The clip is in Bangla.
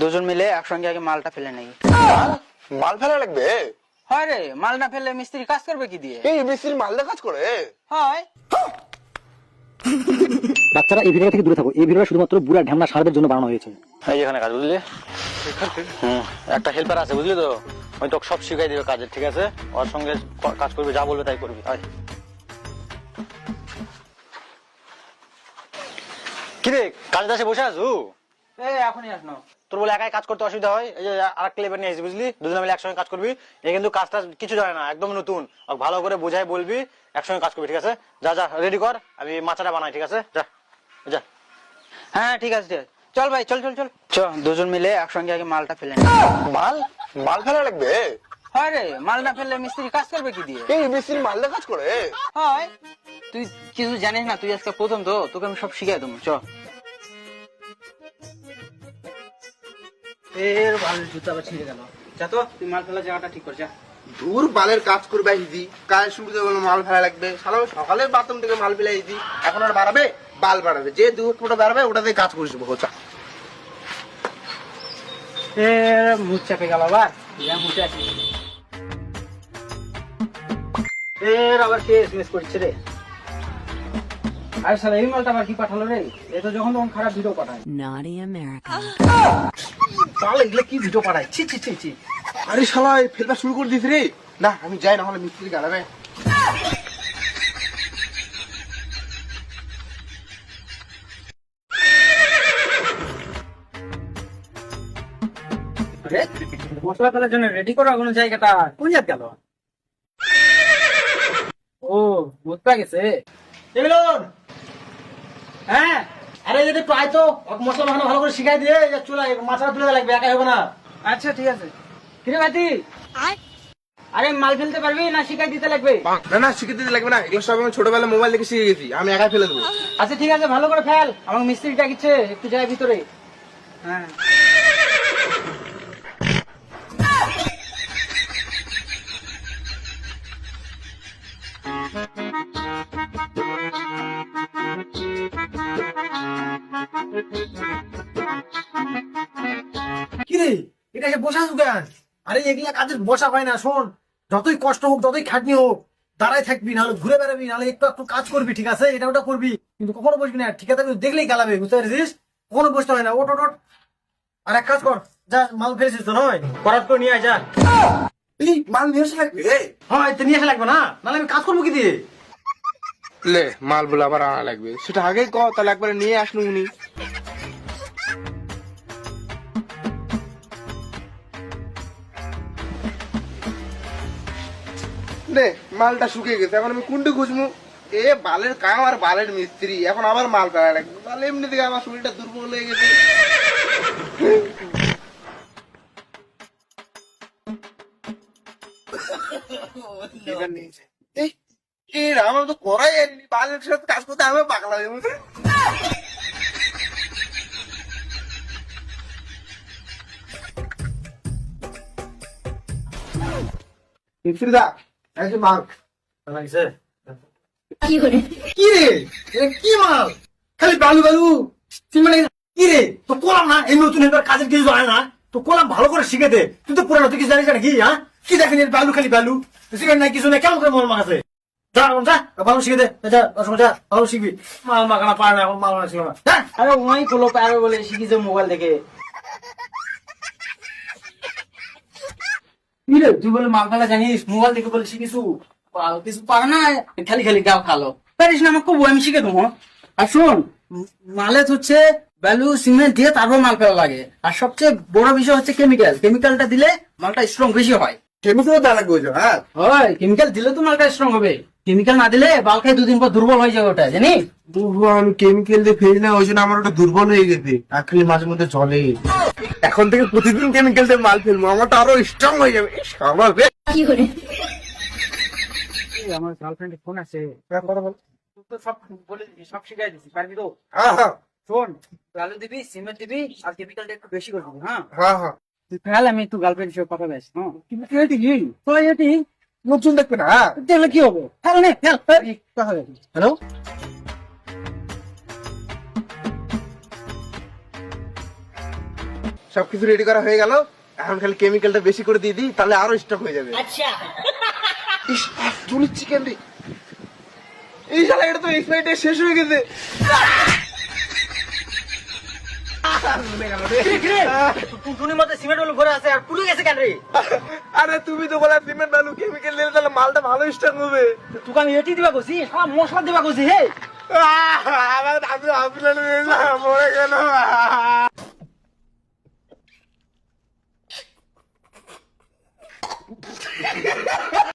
দুজন মিলে একসঙ্গে আগে মালটা ফেলে নেই। মাল ফেলা লাগবে? হয় রে মাল না ফেললে মিস্ত্রি কাজ করবে কি দিয়ে? এই মিস্ত্রি মাল দিয়ে কাজ করে? হয়। বাচ্চারা এই ভিডিও থেকে দূরে থাকো। এই ভিডিওটা শুধুমাত্র বুড়া ঢ্যামনা সারদের জন্য বানানো হয়েছে। এই এখানে কাজ বুঝলি? হুম একটা হেল্পার আছে বুঝলি তো? ওই তোকে সব শিখাই দিবে কাজের ঠিক আছে? ওর সঙ্গে কাজ করবি যা বলবে তাই করবি। আয়। কিরে কাজে দাসে বসে আছো? এই এখনই আসনো তোর বলে একাই কাজ করতে অসুবিধা হয়? এই যে আর একটা লেবার নিয়ে আসি বুঝলি? দুজনে মিলে একসঙ্গে কাজ করবি। এ কিন্তু কাজটা কিছু জানে না একদম নতুন। ওকে ভালো করে বোঝাই বলবি একসঙ্গে কাজ করবি ঠিক আছে? যা যা রেডি কর আমি মাচাটা বানাই ঠিক আছে? যা যা। হ্যাঁ ঠিক আছে ঠিক আছে। চল ভাই চল চল চল। চ দুজন মিলে একসঙ্গে আগে মালটা ফেলে মাল? মাল ফেলা লাগবে? হয় রে মাল না ফেললে মিস্ত্রি কাজ করবে কি দিয়ে? এই মিস্ত্রি মাল দিয়ে কাজ করে? হয়। তুই কিছু জানিস না তুই আজকে প্রথম তো তোকে আমি সব শিখাই দেবো চ। এর ভালো জুতা আবার ছিঁড়ে গেল। যা তো তুই মাল ফেলা জায়গাটা ঠিক কর যা। দূর বালের কাজ করবে হিদি কাজ শুরুতে বলে মাল ফেলা লাগবে। সালা সকালে বাথরুম থেকে মাল ফেলাই দিই এখন আর বাড়াবে? বাল বাড়াবে। যে দু ফুটা বাড়াবে ওটাতে কাজ করে দেবো চা এ মুখ চাপে গেল আবার। মুখে আসি এর আবার কে এসএমএস করছে রে? আরে শালা এই মালটা আবার কি পাঠালো রে? এ তো যখন তখন খারাপ ভিডিও পাঠায়। Naughty America. তাহলে এগুলো কি ভিডিও পাঠায়? ছি ছি ছি ছি। আরে শালা ফেলবা শুরু করে দিস রে। না আমি যাই না হলে মিস্ত্রি গাড়াবে রে? মশলা ফেলার জন্য রেডি করা কোনো জায়গাটা? কোন জায়গা গেল? ও বুঝতে গেছে। আরে যদি পাই তো মশলা মাখানো ভালো করে শিখাই দিয়ে যে চুলা মাছটা তুলে লাগবে একাই হবে না। আচ্ছা ঠিক আছে। কিরে বাতি আরে মাল ফেলতে পারবি না শিখাই দিতে লাগবে? না না শিখে দিতে লাগবে না। এগুলো সব আমি ছোটবেলায় মোবাইল দেখে শিখে গেছি। আমি একাই ফেলে দেবো। আচ্ছা ঠিক আছে ভালো করে ফেল। আমার মিস্ত্রি ডাকিচ্ছে একটু যাই ভিতরে। হ্যাঁ। কিরে এটা এসে বসা কেন? আরে এগুলা কাজের বসা হয় না শোন। যতই কষ্ট হোক যতই খাটনি হোক দাঁড়ায় থাকবি নাহলে ঘুরে বেড়াবি নাহলে একটু একটু কাজ করবি ঠিক আছে? এটা ওটা করবি কিন্তু কখনো বসবি না। ঠিক আছে দেখলেই গালাবে বুঝতে পারছিস? কখনো বসতে হয় না। ওট ওট। আর এক কাজ কর যা মাল ফেলেছিস তো নয়? করাত করে নিয়ে আয় যা। মাল নিয়ে আসা লাগবে হয় নিয়ে আসা লাগবে না? নাহলে আমি কাজ করব কি দিয়ে? লে মাল বলে আবার আনা লাগবে। সেটা আগেই ক তাহলে একবারে নিয়ে আসলো উনি। নে মালটা শুকিয়ে গেছে এখন আমি কুন্ডে খুঁজবো এ বালের কাম আর বালের মিস্ত্রি এখন আবার মাল ফেলা লাগবে। বাল এমনি থেকে আমার শরীরটা দুর্বল হয়ে গেছে। নিয়েছে। এই, আমার তো করাই বালের সাথে কাজ করতে আমি পাগলা হয়ে গেছি। কি রে? এটা কি মাল? খালি বালু কি রে? তো কোলাম না? এই নতুন এবার কাজের কিছু জানে না? তো কোলাম ভালো করে শিখে দে। তুই তো পুরানো তুই কি জানিস না কি হ্যাঁ? কি দেখেন বালু খালি বালু? নাই কিছু নাই কেমন করে মল মাখাছে যা। ভালো শিখে দে। যা অসময় যা ভালো শিখবি। মাল মাখানা পারে না এখন মাল মাখা ছিল না। আরে ওই গুলো পারবে বলে শিখিছে মোবাইল থেকে কি তুই বলে মাল জানিস? মোবাইল থেকে বলে শিখিছু? পাল কিছু পারে না খালি খালি গাও খালো। পারিস না আমাকে আমি শিখে দেবো আর শোন হচ্ছে ভ্যালু সিমেন্ট দিয়ে তারপর মাল ফেলা লাগে। আর সবচেয়ে বড় বিষয় হচ্ছে কেমিক্যাল কেমিক্যালটা দিলে মালটা স্ট্রং বেশি হয়। কেমিক্যাল দেওয়া লাগবে হ্যাঁ। হয় কেমিক্যাল দিলে তো মালটা স্ট্রং হবে। কেমিক্যাল না দিলে বাল খাই দুদিন পর দুর্বল হয়ে যাবে ওটা জানি দুর্বল আমি কেমিক্যাল দিয়ে ফেলি না ওই জন্য আমার ওটা দুর্বল হয়ে গেছে। আর খালি মাঝে মধ্যে জলে এখন থেকে প্রতিদিন কেমিক্যাল দিয়ে মাল ফেলব আমারটা আরও স্ট্রং হয়ে যাবে। ইস, আমার রে। আমার গার্লফ্রেন্ডের ফোন আছে। হ্যাঁ, কথা বল। তো সব বলে সব শিখাই দিছি পারবি তো? হ্যাঁ হ্যাঁ। শোন আলু দিবি সিমেন্ট দিবি আর কেমিক্যালটা একটু বেশি করে দিবি হ্যাঁ? হ্যাঁ হ্যাঁ। আমি একটু গার্লফ্রেন্ড হিসেবে কথা বেশ হ্যাঁ? এটি লোকজন দেখবে না হ্যাঁ? দেখলে কি হবে? ফেল নে ফেল হ্যালো সবকিছু রেডি করা হয়ে গেল। এখন খালি কেমিক্যালটা বেশি করে দিয়ে দিই তাহলে আরও স্টক হয়ে যাবে। ইস চুলির চিকেন রে এই শালা এটা তো এক্সপায়ারি শেষ হয়ে গেছে টুনটুনির মধ্যে সিমেন্টগুলো ভরে আছে আর তুমি তো বলা সিমেন্ট বালু কেমিক্যাল দিলে মালটা ভালো স্টক হবে তোকে এটি দিবা কইছি সব মশলা দিবা কইছি হে আমার দাদু আপনার মরে গেল